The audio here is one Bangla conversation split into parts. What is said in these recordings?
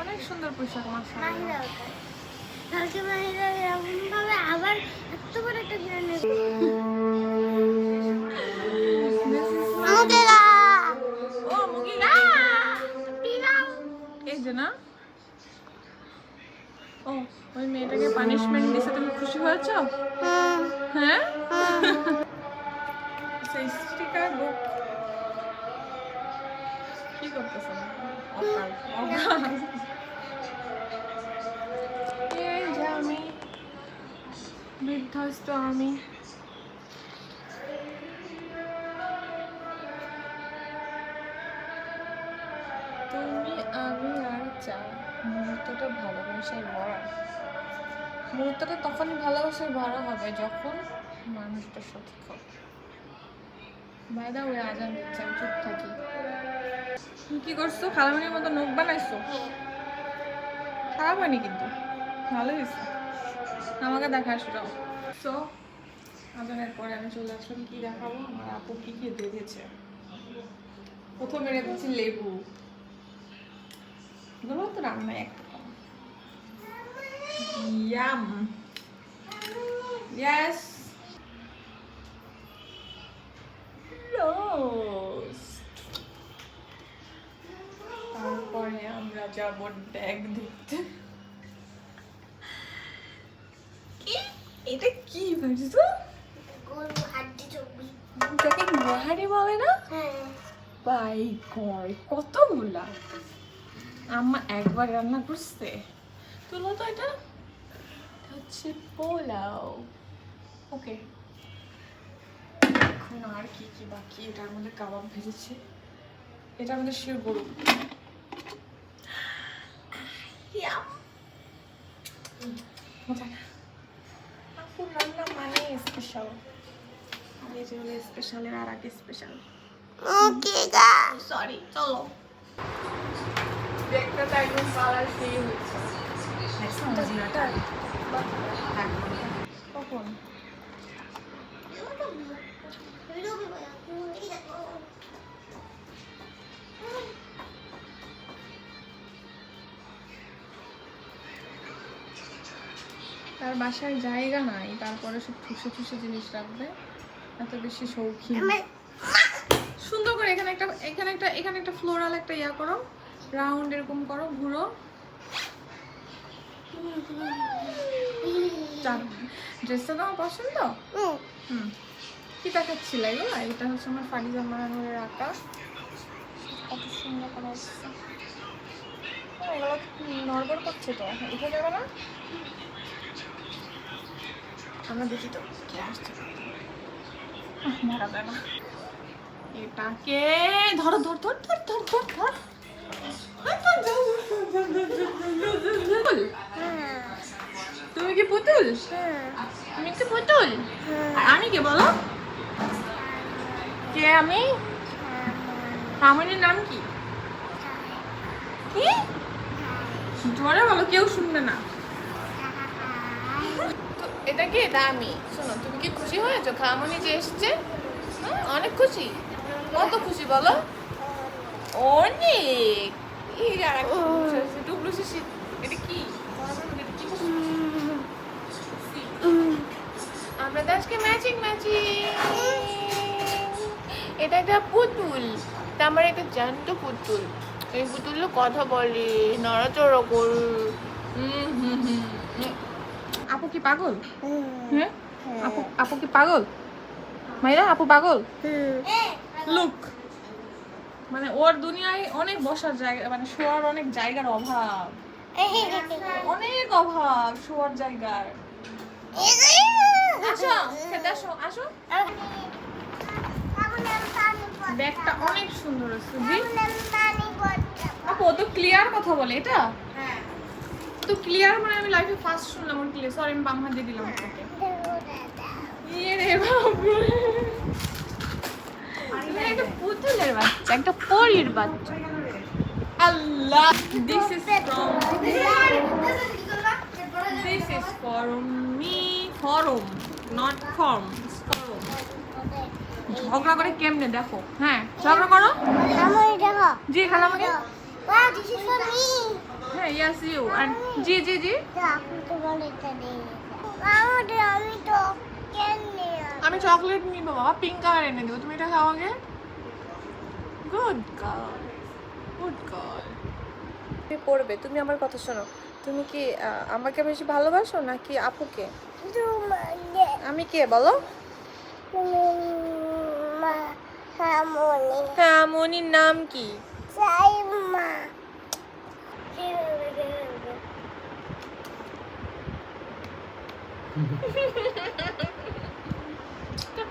অনেক সুন্দর পোশাক আবার এত বড় একটা এই যে না? ও ওই মেয়েটাকে পানিশমেন্ট দিছে তুমি খুশি হয়েছো? হ্যাঁ। স্টিকার বুক করতেছ অকাল এই যে আমি বিধ্বস্ত আমি তুমি, আমি আর চা। মুহূর্তটা ভালোবাসায় ভরা। মুহূর্তটা তখনই ভালোবাসায় ভরা হবে যখন মানুষটা সঠিক হবে। বাইদা ওই আজান দিচ্ছে আমি চুপ থাকি। কি করছ? খালামানির মতো নখ বানাইছো? খারাপ হয়নি কিন্তু। ভালো হয়েছে। আমাকে দেখা সেটাও তো আজানের পরে আমি চলে আসলাম। কি দেখাবো? আমার আপু কি কি দিয়েছে? প্রথমে রেখেছি লেবু। এগুলো তো রান্নায় একটা কম ইয়াম ইয়েস তারপরে যাব ড্যাগ দেখতে। কি? এটা কি ভাবছ গরু হাড্ডি গুয়াহাটি বলে না? হ্যাঁ। বাই গড কতগুলা? আম্মা একবার রান্না করছে। তুলো তো এটা। এটা হচ্ছে পোলাও। ওকে। এখন আর কি কি বাকি? এটার মধ্যে কাবাব ভেজেছে। এটার মধ্যে শির গরু। ইয়াম। মজা না আপুর রান্না মানে স্পেশাল এই যে হলো স্পেশালের আর আগে স্পেশাল ওকে গা সরি চলো। দেখতে তো একদম কালার সেই হচ্ছে। কখন? তার বাসায় জায়গা নাই তারপরে সব ঠুসে ঠুসে জিনিস রাখবে এত বেশি শৌখিন। সুন্দর করে এখানে একটা এখানে একটা এখানে একটা ফ্লোরাল একটা ইয়া করো রাউন্ড এরকম করো ঘুরো। ড্রেসটা তোমার পছন্দ? হুম। কি দেখাচ্ছিল এগুলো? এটা হচ্ছে আমার ফাড়ি জামানোর আঁকা কত সুন্দর করা এগুলো নড়বড় করছে তো? উঠে যাবে না? ধরো তুমি কি পুতুল তুমি কি পুতুল আর আমি কে বলো কে আমি মামনির নাম কি জোরে বলো কেউ শুনবে না এটা কি? এটা আমি শোনো তুমি কি খুশি হয়েছো? খামনি যে এসছে অনেক খুশি। কত খুশি বলো? অনেক। টুকরো শিশি এটা কি? এটা আমরা তো আজকে ম্যাচিং ম্যাচিং এটা একটা পুতুল। আমার একটা জ্যান্ত পুতুল। এই পুতুল কথা বলে নড়াচড়া কর হুম হুম হুম। আপু কি পাগল? হ্যাঁ। আপু আপু কি পাগল? মাইরা আপু পাগল? লুক। মানে ওর দুনিয়ায় অনেক বসার জায়গা মানে শোয়ার অনেক জায়গার অভাব। অনেক অভাব শোয়ার জায়গার। আসো আসো আসো। ব্যাগটা অনেক সুন্দর আছে আপু ও তো ক্লিয়ার কথা বলে এটা? তো ক্লিয়ার মানে আমি লাইফে ফার্স্ট শুনলাম ওর ক্লিয়ার সরি আমি বাম হাত দিয়ে দিলাম আপনাকে ইয়ে রে বাবু একটা পুতুলের বাচ্চা একটা পরীর বাচ্চা। Allah this is from this is for me form not form form ঝগড়া করে কেমনে? দেখো হ্যাঁ ঝগড়া করো। জি খালামাকে Wow, this is for me. হ্যাঁ ইয়াস ইউ অ্যান্ড জি জি জি। আমি আমি চকলেট নিব বাবা পিঙ্ক কালার এনে দেবো। তুমি এটা খাও আগে। গুড গার্ল গুড গার্ল তুমি পড়বে তুমি আমার কথা শোনো। তুমি কি আমাকে বেশি ভালোবাসো নাকি আপুকে? আমি কে বলো? হ্যাঁ মনির নাম কি? চাই মা একটা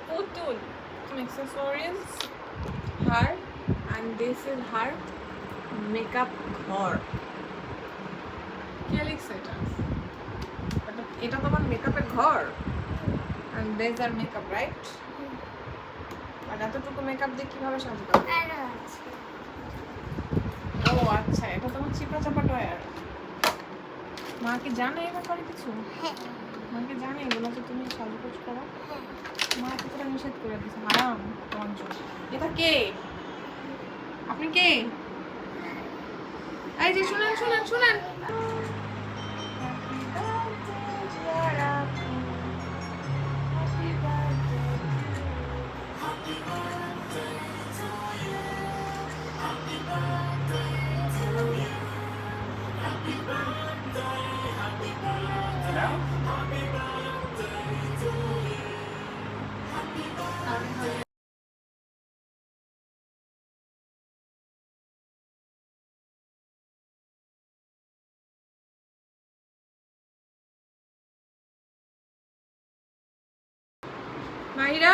পুতুল accessories her and this is her makeup ঘর কে লিখছে এটা এটা- তোমার মেকআপের ঘর। And this R makeup right আর এতটুকু মেকআপ দিয়ে কীভাবে সাজবে ও আচ্ছা এটা তোমার চিপা চাপা ডয়ার মা কি জানে এই ব্যাপারে কিছু? হ্যাঁ মাকে জানে এগুলো যে তুমি সাজগোজ করো। মা এতটা নিষেধ করে দিয়েছে। হারাম পঞ্চ এটা কে? আপনি কে? এই যে শুনেন শুনেন শুনেন। মাহিরা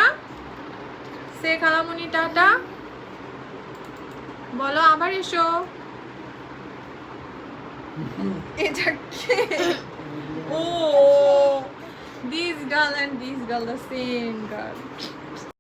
সে খালামুনি টাটা। বলো, আবার এসো। এটা কে? ও this girl and this girl the same girl